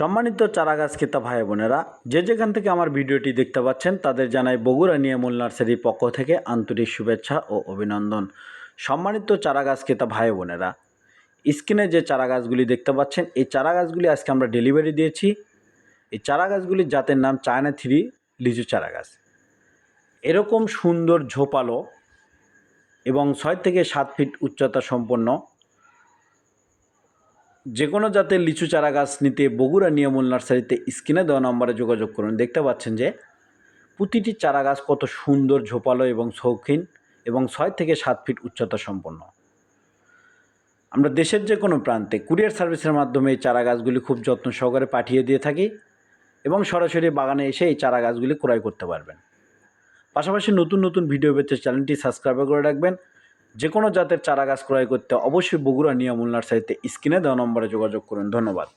সম্মানিত চারাগাছ ক্রেতা ভাই বোনেরা, যে যেখান থেকে আমার ভিডিওটি দেখতে পাচ্ছেন, তাদের জানাই বগুড়া নিয়ামুল নার্সারির পক্ষ থেকে আন্তরিক শুভেচ্ছা ও অভিনন্দন। সম্মানিত চারাগাছ ক্রেতা ভাই বোনেরা, স্ক্রিনে যে চারাগাছগুলি দেখতে পাচ্ছেন, এই চারাগাছগুলি আজকে আমরা ডেলিভারি দিয়েছি। এই চারাগাছগুলির জাতের নাম চায়না থ্রি লিচু চারাগাছ। এরকম সুন্দর ঝোপালো এবং ছয় থেকে সাত ফিট উচ্চতা সম্পন্ন যে কোনো জাতের লিচু চারা গাছ নিতে বগুড়া নিয়মল নার্সারিতে স্ক্রিনে দেওয়া নম্বরে যোগাযোগ করুন। দেখতে পাচ্ছেন যে প্রতিটি চারা গাছ কত সুন্দর, ঝোপালো এবং শৌখিন এবং ছয় থেকে সাত ফিট উচ্চতা সম্পন্ন। আমরা দেশের যে কোনো প্রান্তে কুরিয়ার সার্ভিসের মাধ্যমে এই চারা গাছগুলি খুব যত্ন সহকারে পাঠিয়ে দিয়ে থাকি এবং সরাসরি বাগানে এসে এই চারা গাছগুলি ক্রয় করতে পারবেন। পাশাপাশি নতুন নতুন ভিডিও পেতে চ্যানেলটি সাবস্ক্রাইব করে রাখবেন। যে কোনো জাতের চারা গাছ ক্রয় করতে অবশ্যই বগুড়া নিয়মূল নার্সারিতে স্ক্রিনে দেওয়া নম্বরে যোগাযোগ করুন। ধন্যবাদ।